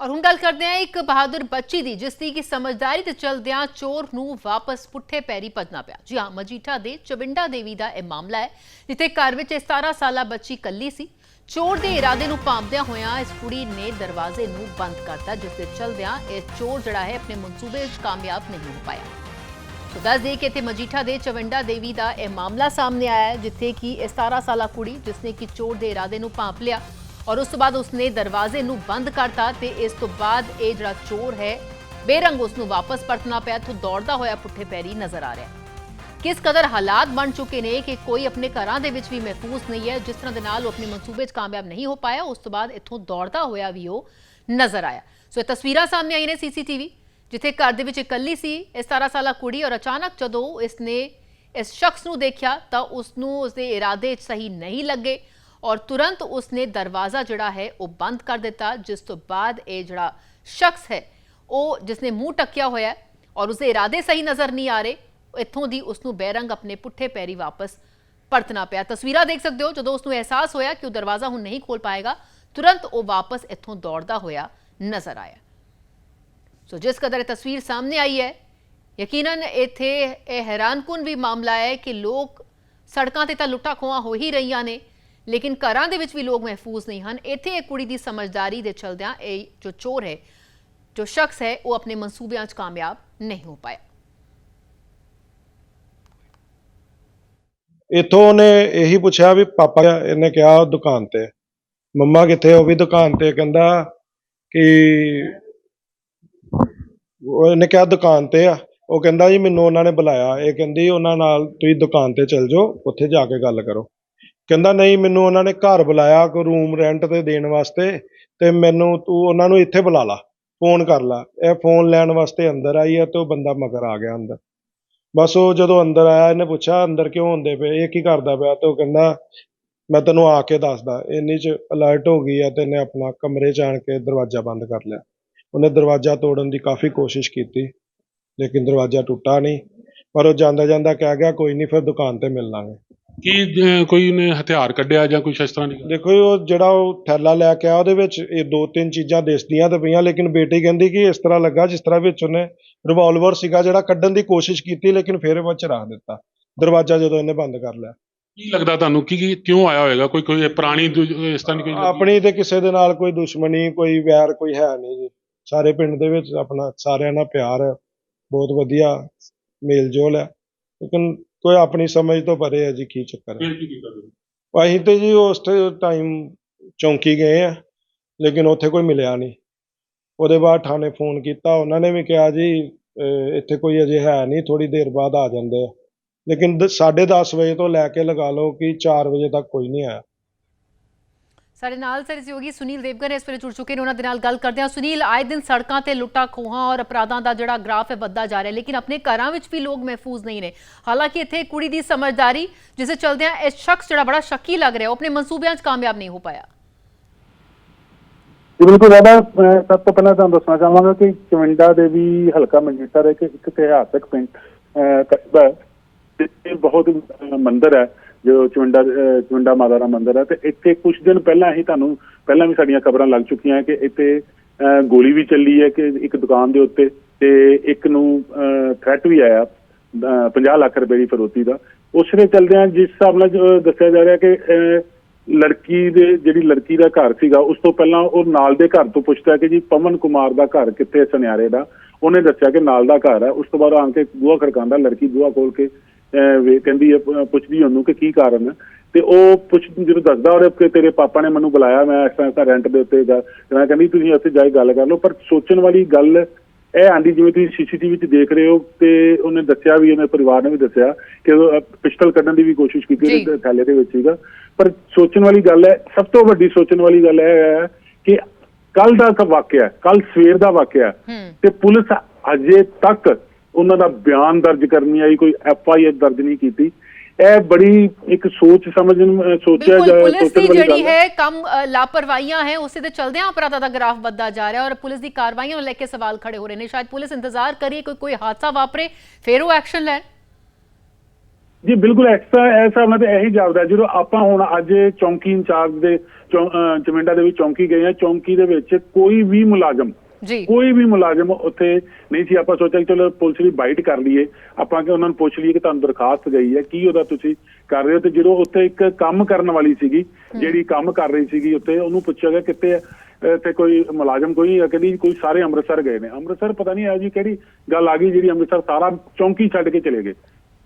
ਔਰ ਹੁਣ ਗੱਲ ਕਰਦੇ ਹਾਂ ਇੱਕ ਬਹਾਦਰ ਬੱਚੀ ਦੀ, ਜਿਸ ਦੀ ਕਿ ਸਮਝਦਾਰੀ ਤੇ ਚਲਦਿਆਂ ਚੋਰ ਨੂੰ ਵਾਪਸ ਪੁੱਠੇ ਪੈਰੀ ਭੱਜਣਾ ਪਿਆ। ਜੀ ਹਾਂ, ਮਜੀਠਾ ਦੇ ਚਵਿੰਡਾ ਦੇਵੀ ਦਾ ਇਹ ਮਾਮਲਾ ਹੈ, ਜਿੱਥੇ ਘਰ ਵਿੱਚ ਇਹ 17 ਸਾਲਾ ਬੱਚੀ ਕੱਲੀ ਸੀ। ਚੋਰ ਦੇ ਇਰਾਦੇ ਨੂੰ ਭਾਂਪਦਿਆਂ ਹੋਇਆਂ ਇਸ ਕੁੜੀ ਨੇ ਦਰਵਾਜ਼ੇ ਨੂੰ ਬੰਦ ਕਰਤਾ, ਜਿਸ ਦੇ ਚਲਦਿਆਂ ਇਹ ਚੋਰ ਜਿਹੜਾ ਹੈ ਆਪਣੇ ਮਨਸੂਬੇ ਵਿੱਚ ਕਾਮਯਾਬ ਨਹੀਂ ਹੋ ਪਾਇਆ। ਸੋ ਦੱਸ ਦੇਈਏ ਕਿ ਇੱਥੇ ਮਜੀਠਾ ਦੇ ਚਵਿੰਡਾ ਦੇਵੀ ਦਾ ਇਹ ਮਾਮਲਾ ਸਾਹਮਣੇ ਆਇਆ ਹੈ, ਜਿੱਥੇ ਕਿ ਇਹ 17 ਸਾਲਾ ਕੁੜੀ ਜਿਸਨੇ ਕਿ ਚੋਰ ਦੇ ਇਰਾਦੇ ਨੂੰ ਭਾਂਪ ਲਿਆ ਔਰ ਉਸ ਤੋਂ ਬਾਅਦ ਉਸਨੇ ਦਰਵਾਜ਼ੇ ਨੂੰ ਬੰਦ ਕਰਤਾ ਤੇ ਇਸ ਤੋਂ ਬਾਅਦ ਇਹ ਜਿਹੜਾ ਚੋਰ ਹੈ, ਬੇਰੰਗ ਉਸ ਨੂੰ ਵਾਪਸ ਪਰਤਣਾ ਪਿਆ ਤੋਂ ਦੌੜਦਾ ਹੋਇਆ ਪੁੱਠੇ ਪੈਰੀ ਨਜ਼ਰ ਆ ਰਿਹਾ ਕਿਸ ਕਦਰ ਹਾਲਾਤ ਬਣ ਚੁੱਕੇ ਨੇ ਕਿ ਕੋਈ ਆਪਣੇ ਘਰਾਂ ਦੇ ਵਿੱਚ ਵੀ ਮਹਿਫੂਜ਼ ਨਹੀਂ ਹੈ, ਜਿਸ ਤਰ੍ਹਾਂ ਦੇ ਨਾਲ ਉਹ ਆਪਣੇ ਮਨਸੂਬੇ 'ਚ ਕਾਮਯਾਬ ਨਹੀਂ ਹੋ ਪਾਇਆ, ਉਸ ਤੋਂ ਬਾਅਦ ਇੱਥੋਂ ਦੌੜਦਾ ਹੋਇਆ ਵੀ ਉਹ ਨਜ਼ਰ ਆਇਆ। ਸੋ ਇਹ ਤਸਵੀਰਾਂ ਸਾਹਮਣੇ ਆਈ ਨੇ ਸੀਸੀਟੀਵੀ, ਜਿੱਥੇ ਘਰ ਦੇ ਵਿੱਚ ਇਕੱਲੀ ਸੀ, ਇਸ 17 ਸਾਲਾ ਕੁੜੀ ਔਰ ਅਚਾਨਕ ਜਦੋਂ ਇਸ ਨੇ ਇਸ ਸ਼ਖਸ ਨੂੰ ਦੇਖਿਆ ਤਾਂ ਉਸ ਨੂੰ ਉਸ ਦੇ ਇਰਾਦੇ ਸਹੀ ਨਹੀਂ ਲੱਗੇ। ਔਰ ਤੁਰੰਤ ਉਸਨੇ ਦਰਵਾਜ਼ਾ ਜਿਹੜਾ ਹੈ ਉਹ ਬੰਦ ਕਰ ਦਿੱਤਾ ਜਿਸ ਤੋਂ ਬਾਅਦ ਇਹ ਜਿਹੜਾ ਸ਼ਖਸ ਹੈ ਉਹ ਜਿਸਨੇ ਮੂੰਹ ਟੱਕਿਆ ਹੋਇਆ ਹੈ ਔਰ ਉਸਦੇ ਇਰਾਦੇ ਸਹੀ ਨਜ਼ਰ ਨਹੀਂ ਆ ਰਹੇ ਇੱਥੋਂ ਦੀ ਉਸ ਨੂੰ ਬੇਰੰਗ ਆਪਣੇ ਪੁੱਠੇ ਪੈਰੀ ਵਾਪਸ ਪਰਤਣਾ ਪਿਆ ਤਸਵੀਰਾਂ ਦੇਖ ਸਕਦੇ ਹੋ ਜਦੋਂ ਉਸ ਨੂੰ ਅਹਿਸਾਸ ਹੋਇਆ ਕਿ ਉਹ ਦਰਵਾਜ਼ਾ ਹੁਣ ਨਹੀਂ ਖੋਲ ਪਾਏਗਾ ਤੁਰੰਤ ਉਹ ਵਾਪਸ ਇੱਥੋਂ ਦੌੜਦਾ ਹੋਇਆ ਨਜ਼ਰ ਆਇਆ ਸੋ ਜਿਸ ਕਦਰ ਇਹ ਤਸਵੀਰ ਸਾਹਮਣੇ ਆਈ ਹੈ ਯਕੀਨਨ ਇੱਥੇ ਇਹ ਹੈਰਾਨਕੁਨ ਵੀ ਮਾਮਲਾ ਹੈ ਕਿ ਲੋਕ ਸੜਕਾਂ ਤੇ ਤਾਂ ਲੁੱਟਾਂ ਖੋਹਾਂ ਹੋ ਹੀ ਰਹੀਆਂ ਨੇ ਲੇਕਿਨ ਘਰਾਂ ਦੇ ਵਿੱਚ ਵੀ ਲੋਕ ਮਹਿਫੂਜ਼ ਨਹੀਂ ਹਨ। ਇੱਥੇ ਇਹ ਕੁੜੀ ਦੀ ਸਮਝਦਾਰੀ ਦੇ ਚਲਦਿਆਂ ਇਹ ਜੋ ਚੋਰ ਹੈ, ਜੋ ਸ਼ਖਸ ਹੈ, ਉਹ ਆਪਣੇ ਮਨਸੂਬਿਆਂ 'ਚ ਕਾਮਯਾਬ ਨਹੀਂ ਹੋ ਪਾਇਆ। ਇੱਥੋਂ ਉਹਨੇ ਇਹੀ ਪੁੱਛਿਆ ਵੀ ਪਾਪਾ ਇਹਨੇ ਕਿਹਾ ਉਹ ਦੁਕਾਨ ਤੇ, ਮੰਮਾ ਕਿੱਥੇ ਉਹ ਵੀ ਦੁਕਾਨ ਤੇ। ਕਹਿੰਦਾ ਕਿ ਉਹ ਕਿਹਾ ਦੁਕਾਨ ਤੇ ਆ। ਉਹ ਕਹਿੰਦਾ ਜੀ ਮੈਨੂੰ ਉਹਨਾਂ ਨੇ ਬੁਲਾਇਆ। ਇਹ ਕਹਿੰਦੀ ਉਹਨਾਂ ਨਾਲ ਤੁਸੀਂ ਦੁਕਾਨ ਤੇ ਚਲ ਜਾਓ, ਉੱਥੇ ਜਾ ਕੇ ਗੱਲ ਕਰੋ। ਕਹਿੰਦਾ, ਨਹੀਂ, ਮੈਨੂੰ ਉਹਨਾਂ ਨੇ ਘਰ ਬੁਲਾਇਆ ਕੋਈ ਰੂਮ ਰੈਂਟ ਤੇ ਦੇਣ ਵਾਸਤੇ ਤੇ ਮੈਨੂੰ ਤੂੰ ਉਹਨਾਂ ਨੂੰ ਇੱਥੇ ਬੁਲਾ ਲਾ ਫੋਨ ਕਰ ਲਾ। ਇਹ ਫੋਨ ਲੈਣ ਵਾਸਤੇ ਅੰਦਰ ਆਈ ਹੈ ਤੇ ਉਹ ਬੰਦਾ ਮਗਰ ਆ ਗਿਆ ਅੰਦਰ। ਬਸ ਉਹ ਜਦੋਂ ਅੰਦਰ ਆਇਆ, ਇਹਨੇ ਪੁੱਛਿਆ, ਅੰਦਰ ਕਿਉਂ ਹੁੰਦੇ ਪਏ? ਇਹ ਕੀ ਕਰਦਾ ਪਿਆ? ਤੇ ਉਹ ਕਹਿੰਦਾ, ਮੈਂ ਤੈਨੂੰ ਆ ਕੇ ਦੱਸਦਾ, ਇੰਨੀ ਚ ਅਲਰਟ ਹੋ ਗਈ ਹੈ ਤੇ ਇਹਨੇ ਆਪਣਾ ਕਮਰੇ ਚ ਆਣ ਕੇ ਦਰਵਾਜ਼ਾ ਬੰਦ ਕਰ ਲਿਆ। ਉਹਨੇ ਦਰਵਾਜ਼ਾ ਤੋੜਨ ਦੀ ਕਾਫੀ ਕੋਸ਼ਿਸ਼ ਕੀਤੀ, ਲੇਕਿਨ ਦਰਵਾਜ਼ਾ ਟੁੱਟਾ ਨਹੀਂ। ਪਰ ਉਹ ਜਾਂਦਾ ਜਾਂਦਾ ਕਹਿ ਗਿਆ, ਕੋਈ ਨਹੀਂ, ਫਿਰ ਦੁਕਾਨ ਤੇ ਮਿਲ ਲਾਂਗੇ। ਕੀ ਅਹ, ਕੋਈ ਨੇ ਹਥਿਆਰ ਕੱਢਿਆ ਜਾਂ ਕੁਛ ਇਸ ਤਰ੍ਹਾਂ ਦੀ? ਦੇਖੋ ਜੀ, ਉਹ ਜਿਹੜਾ ਉਹ ਥੈਲਾ ਲੈ ਕੇ ਆ ਉਹਦੇ ਵਿੱਚ ਇਹ ਦੋ ਤਿੰਨ ਚੀਜ਼ਾਂ ਦਿਸਦੀਆਂ ਤੇ ਪਈਆਂ ਲੇਕਿਨ ਬੇਟੀ ਕਹਿੰਦੀ ਕਿ ਇਸ ਤਰ੍ਹਾਂ ਲੱਗਾ ਜਿਸ ਤਰ੍ਹਾਂ ਵਿੱਚ ਉਹਨੇ ਰਿਵਾਲਵਰ ਸੀਗਾ ਜਿਹੜਾ ਕੱਢਣ ਦੀ ਕੋਸ਼ਿਸ਼ ਕੀਤੀ ਲੇਕਿਨ ਫਿਰ ਵਿੱਚ ਰੱਖ ਦਿੱਤਾ। ਦਰਵਾਜ਼ਾ ਜਦੋਂ ਇਹਨੇ ਬੰਦ ਕਰ ਲਿਆ। ਕੀ ਲੱਗਦਾ ਤੁਹਾਨੂੰ? ਕੀ ਕੀ ਕਿਉਂ ਆਇਆ ਹੋਏਗਾ? ਕੋਈ ਕੋਈ ਪੁਰਾਣੀ ਇਸ ਤਰ੍ਹਾਂ ਦੀ ਕੋਈ ਆਪਣੀ ਤੇ ਕਿਸੇ ਦੇ ਨਾਲ ਕੋਈ ਦੁਸ਼ਮਣੀ ਕੋਈ ਵੈਰ ਕੋਈ ਹੈ ਨਹੀਂ ਜੀ। ਸਾਰੇ ਪਿੰਡ ਦੇ ਵਿੱਚ ਆਪਣਾ ਸਾਰਿਆਂ ਨਾਲ ਪਿਆਰ ਹੈ। ਬਹੁਤ ਵਧੀਆ ਮੇਲ ਜੋਲ ਹੈ। ਲੇਕਿਨ ਕੋਈ ਆਪਣੀ ਸਮਝ ਤੋਂ ਪਰੇ ਹੈ ਜੀ ਕੀ ਚੱਕਰ ਹੈ? ਫਿਰ ਕੀ ਕੀਤਾ ਤੁਸੀਂ? ਅਸੀਂ ਤੇ ਜੀ ਉਸ ਟਾਈਮ ਚੌਂਕੀ ਗਏ ਆ ਲੇਕਿਨ ਉੱਥੇ ਕੋਈ ਮਿਲਿਆ ਨਹੀਂ। ਉਹਦੇ ਬਾਅਦ ਥਾਣੇ ਫੋਨ ਕੀਤਾ ਉਹਨਾਂ ਨੇ ਵੀ ਕਿਹਾ ਜੀ ਅਹ, ਇੱਥੇ ਕੋਈ ਅਜੇ ਹੈ ਨਹੀਂ ਥੋੜੀ ਦੇਰ ਬਾਅਦ ਆ ਜਾਂਦੇ ਆ। ਲੇਕਿਨ 10:30 ਵਜੇ ਤੋਂ ਲੈ ਕੇ ਲਗਾ ਲਓ ਕਿ 4 ਵਜੇ ਤੱਕ ਕੋਈ ਨਹੀਂ ਆਇਆ। ਸਾਡੇ ਨਾਲ ਸਹਿਯੋਗੀ ਸੁਨੀਲ ਦੇਵਗਨ ਇਸ ਵੇਲੇ ਜੁੜ ਚੁੱਕੇ ਨੇ ਉਹਨਾਂ ਦੇ ਨਾਲ ਗੱਲ ਕਰਦੇ ਹਾਂ। ਸੁਨੀਲ ਆਏ ਦਿਨ ਸੜਕਾਂ ਤੇ ਲੁੱਟਾਂ ਖੋਹਾਂ ਔਰ ਅਪਰਾਧਾਂ ਦਾ ਜਿਹੜਾ ਗ੍ਰਾਫ ਹੈ ਵੱਧਦਾ ਜਾ ਰਿਹਾ ਲੇਕਿਨ ਆਪਣੇ ਘਰਾਂ ਵਿੱਚ ਵੀ ਲੋਕ ਮਹਿਫੂਜ਼ ਨਹੀਂ ਨੇ ਹਾਲਾਂਕਿ ਇੱਥੇ ਕੁੜੀ ਦੀ ਸਮਝਦਾਰੀ ਜਿਸੇ ਚਲਦਿਆਂ ਇਹ ਸ਼ਖਸ ਜਿਹੜਾ ਬੜਾ ਸ਼ੱਕੀ ਲੱਗ ਰਿਹਾ ਉਹ ਆਪਣੇ ਮਨਸੂਬਿਆਂ 'ਚ ਕਾਮਯਾਬ ਨਹੀਂ ਹੋ ਪਾਇਆ। ਜੀ ਬਿਲਕੁਲ ਦਾਦਾ ਸਭ ਤੋਂ ਪਹਿਲਾਂ ਤੁਹਾਨੂੰ ਦੱਸਣਾ ਚਾਹਾਂਗਾ ਕਿ ਚਵਿੰਡਾ ਦੇਵੀ ਹਲਕਾ ਮੰਜੀਠਾ ਦੇ ਇੱਕ ਇਤਿਹਾਸਕ ਪਿੰਡ ਕਸਬਾ ਹੈ ਬਹੁਤ ਅਹ, ਮੰਦਿਰ ਹੈ। ਜੋ ਚਵਿੰਡਾ ਅਹ, ਮਾਤਾ ਦਾ ਮੰਦਿਰ ਹੈ ਤੇ ਇੱਥੇ ਕੁਝ ਦਿਨ ਪਹਿਲਾਂ ਹੀ ਤੁਹਾਨੂੰ ਪਹਿਲਾਂ ਵੀ ਸਾਡੀਆਂ ਖਬਰਾਂ ਲੱਗ ਚੁੱਕੀਆਂ ਹੈ ਕਿ ਇੱਥੇ ਅਹ, ਗੋਲੀ ਵੀ ਚੱਲੀ ਹੈ ਕਿ ਇੱਕ ਦੁਕਾਨ ਦੇ ਉੱਤੇ ਤੇ ਇੱਕ ਨੂੰ ਥ੍ਰੈਟ ਵੀ ਆਇਆ ਅਹ, 50 ਲੱਖ ਰੁਪਏ ਦੀ ਫਰੋਤੀ ਦਾ। ਉਸ ਦੇ ਚੱਲਦਿਆਂ ਜਿਸ ਹਿਸਾਬ ਨਾਲ ਦੱਸਿਆ ਜਾ ਰਿਹਾ ਕਿ ਅਹ, ਲੜਕੀ ਦੇ ਜਿਹੜੀ ਲੜਕੀ ਦਾ ਘਰ ਸੀਗਾ ਉਸ ਤੋਂ ਪਹਿਲਾਂ ਉਹ ਨਾਲ ਦੇ ਘਰ ਤੋਂ ਪੁੱਛਦਾ ਕਿ ਜੀ ਪਵਨ ਕੁਮਾਰ ਦਾ ਘਰ ਕਿੱਥੇ ਸੁਨਿਆਰੇ ਦਾ? ਉਹਨੇ ਦੱਸਿਆ ਕਿ ਨਾਲ ਦਾ ਘਰ ਹੈ। ਉਸ ਤੋਂ ਬਾਅਦ ਆਣ ਕੇ ਬੂਹਾ ਖੜਕਾਉਂਦਾ ਲੜਕੀ ਬੂਹਾ ਖੋਲ ਕੇ ਕਹਿੰਦੀ ਪੁੱਛਦੀ ਉਹਨੂੰ ਕਿ ਕੀ ਕਾਰਨ ਹੈ ਤੇ ਉਹ ਪੁੱਛ ਜਦੋਂ ਦੱਸਦਾ ਉਹਦੇ ਕਿ ਤੇਰੇ ਪਾਪਾ ਨੇ ਮੈਨੂੰ ਬੁਲਾਇਆ ਮੈਂ ਇਸ ਤਰ੍ਹਾਂ ਰੈਂਟ ਦੇ ਉੱਤੇ ਤੇ ਮੈਂ ਕਹਿੰਦੀ ਤੁਸੀਂ ਉੱਥੇ ਜਾ ਕੇ ਗੱਲ ਕਰ ਲਓ ਪਰ ਸੋਚਣ ਵਾਲੀ ਗੱਲ ਇਹ ਆਂਦੀ ਜਿਵੇਂ ਤੁਸੀਂ ਸੀਸੀਟੀਵੀ 'ਚ ਦੇਖ ਰਹੇ ਹੋ ਤੇ ਉਹਨੇ ਦੱਸਿਆ ਵੀ ਉਹਨੇ ਪਰਿਵਾਰ ਨੇ ਵੀ ਦੱਸਿਆ ਕਿ ਪਿਸਟਲ ਕੱਢਣ ਦੀ ਵੀ ਕੋਸ਼ਿਸ਼ ਕੀਤੀ। ਉਹਦੇ ਥੈਲੇ ਦੇ ਵਿੱਚ ਸੀਗਾ। ਪਰ ਸੋਚਣ ਵਾਲੀ ਗੱਲ ਹੈ ਸਭ ਤੋਂ ਵੱਡੀ ਸੋਚਣ ਵਾਲੀ ਗੱਲ ਇਹ ਹੈ ਕਿ ਕੱਲ ਦਾ ਵਾਕਿਆ ਕੱਲ ਸਵੇਰ ਦਾ ਵਾਕਿਆ ਤੇ ਪੁਲਿਸ ਅਜੇ ਤੱਕ ਉਹਨਾਂ ਦਾ ਬਿਆਨ ਦਰਜ ਕਰਨੀ ਆਈ ਕੋਈ ਐਫ ਆਈ ਆਰ ਦਰਜ ਨਹੀਂ ਕੀਤੀ। ਇਹ ਬੜੀ ਇੱਕ ਸੋਚ ਸਮਝਣ ਸੋਚਿਆ ਜਾ ਪੁਲਿਸ ਦੀ ਜਿਹੜੀ ਹੈ। ਕੰਮ ਲਾਪਰਵਾਹੀਆਂ ਹੈ ਉਸੇ ਦੇ ਚਲਦਿਆਂ ਅਪਰਾਧਾਂ ਦਾ ਗ੍ਰਾਫ ਵੱਧਦਾ ਜਾ ਰਿਹਾ ਔਰ ਪੁਲਿਸ ਦੀ ਕਾਰਵਾਈਆਂ ਨੂੰ ਲੈ ਕੇ ਸਵਾਲ ਖੜੇ ਹੋ ਰਹੇ ਨੇ। ਸ਼ਾਇਦ ਪੁਲਿਸ ਇੰਤਜ਼ਾਰ ਕਰੀਏ ਕੋਈ ਕੋਈ ਹਾਦਸਾ ਵਾਪਰੇ ਫਿਰ ਉਹ ਐਕਸ਼ਨ ਲੈਣ ਜੀ ਬਿਲਕੁਲ ਐਕਸਟਰਾ ਐਸਾ ਉਹਨਾਂ ਤੇ ਇਹੀ ਜਾਪਦਾ ਜਦੋਂ ਆਪਾਂ ਹੁਣ ਅੱਜ ਚੌਂਕੀ ਇੰਚਾਰਜ ਦੇ ਚਮਿੰਡਾ ਦੇ ਵਿੱਚ ਚੌਂਕੀ ਗਏ ਆ ਚੌਂਕੀ ਦੇ ਵਿੱਚ ਕੋਈ ਵੀ ਮੁਲਾਜ਼ਮ ਜੀ। ਕੋਈ ਵੀ ਮੁਲਾਜ਼ਮ ਉੱਥੇ ਨਹੀਂ ਸੀ ਆਪਾਂ ਸੋਚਿਆ ਕਿ ਚਲੋ ਪੁਲਿਸ ਦੀ ਬਾਈਟ ਕਰ ਲਈਏ। ਆਪਾਂ ਕਿ ਉਹਨਾਂ ਨੂੰ ਪੁੱਛ ਲਈਏ ਕਿ ਤੁਹਾਨੂੰ ਦਰਖਾਸਤ ਗਈ ਹੈ ਕੀ ਉਹਦਾ ਤੁਸੀਂ ਕਰ ਰਹੇ ਹੋ? ਤੇ ਜਦੋਂ ਉੱਥੇ ਇੱਕ ਕੰਮ ਕਰਨ ਵਾਲੀ ਸੀਗੀ ਜਿਹੜੀ ਕੰਮ ਕਰ ਰਹੀ ਸੀਗੀ ਉੱਥੇ ਉਹਨੂੰ ਪੁੱਛਿਆ ਗਿਆ ਕਿੱਥੇ ਤੇ ਕੋਈ ਮੁਲਾਜ਼ਮ ਕੋਈ ਕਹਿੰਦੀ ਕੋਈ ਸਾਰੇ ਅੰਮ੍ਰਿਤਸਰ ਗਏ ਨੇ। ਅੰਮ੍ਰਿਤਸਰ ਪਤਾ ਨਹੀਂ ਆ ਜੀ ਕਿਹੜੀ ਗੱਲ ਆ ਗਈ ਜਿਹੜੀ ਅੰਮ੍ਰਿਤਸਰ ਸਾਰਾ ਚੌਂਕੀ ਛੱਡ ਕੇ ਚਲੇ ਗਏ।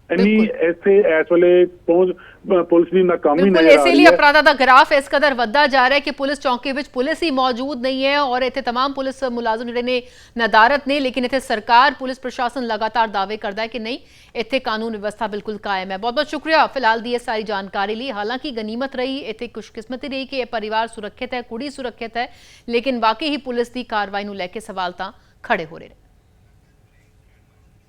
ਇੰਨੀ ਬਿਲਕੁਲ। ਇੱਥੇ ਇਸ ਵੇਲੇ ਪਹੁੰਚ ਅਹ ਪੁਲਿਸ ਦੀ ਨਾਕਾਮੀ ਬਿਲਕੁਲ ਨਜ਼ਰ ਆ ਇਸੇ ਰਹੀ ਲਈ ਹੈ ਅਪਰਾਧਾਂ ਦਾ ਗ੍ਰਾਫ ਇਸ ਕਦਰ ਵੱਧਦਾ ਜਾ ਰਿਹਾ ਹੈ ਕਿ ਪੁਲਿਸ ਚੌਂਕੀ ਵਿੱਚ ਪੁਲਿਸ ਹੀ ਮੌਜੂਦ ਨਹੀਂ ਹੈ ਔਰ ਇੱਥੇ तमाम ਪੁਲਿਸ ਮੁਲਾਜ਼ਮ ਜਿਹੜੇ ਨੇ ਨਦਾਰਤ ਨੇ ਲੇਕਿਨ ਇੱਥੇ ਸਰਕਾਰ ਪੁਲਿਸ ਪ੍ਰਸ਼ਾਸਨ ਲਗਾਤਾਰ ਦਾਅਵੇ ਕਰਦਾ ਹੈ ਕਿ ਨਹੀਂ ਇੱਥੇ ਕਾਨੂੰਨ ਵਿਵਸਥਾ ਬਿਲਕੁਲ ਕਾਇਮ ਹੈ ਬਹੁਤ ਬਹੁਤ ਸ਼ੁਕਰੀਆ ਫਿਲਹਾਲ ਦੀ ਇਹ ਸਾਰੀ ਜਾਣਕਾਰੀ ਲਈ ਹਾਲਾਂਕਿ ਗਨੀਮਤ ਰਹੀ ਇੱਥੇ ਖੁਸ਼ਕਿਸਮਤੀ ਰਹੀ ਕਿ ਇਹ ਪਰਿਵਾਰ ਸੁਰੱਖਿਅਤ ਹੈ ਕੁੜੀ ਸੁਰੱਖਿਅਤ ਹੈ ਲੇਕਿਨ ਵਾਕਈ ਹੀ ਪੁਲਿਸ ਦੀ ਕਾਰਵਾਈ ਨੂੰ ਲੈ ਕੇ ਸਵਾਲ ਤਾਂ ਖੜੇ ਹੋ ਰਹੇ ਨੇ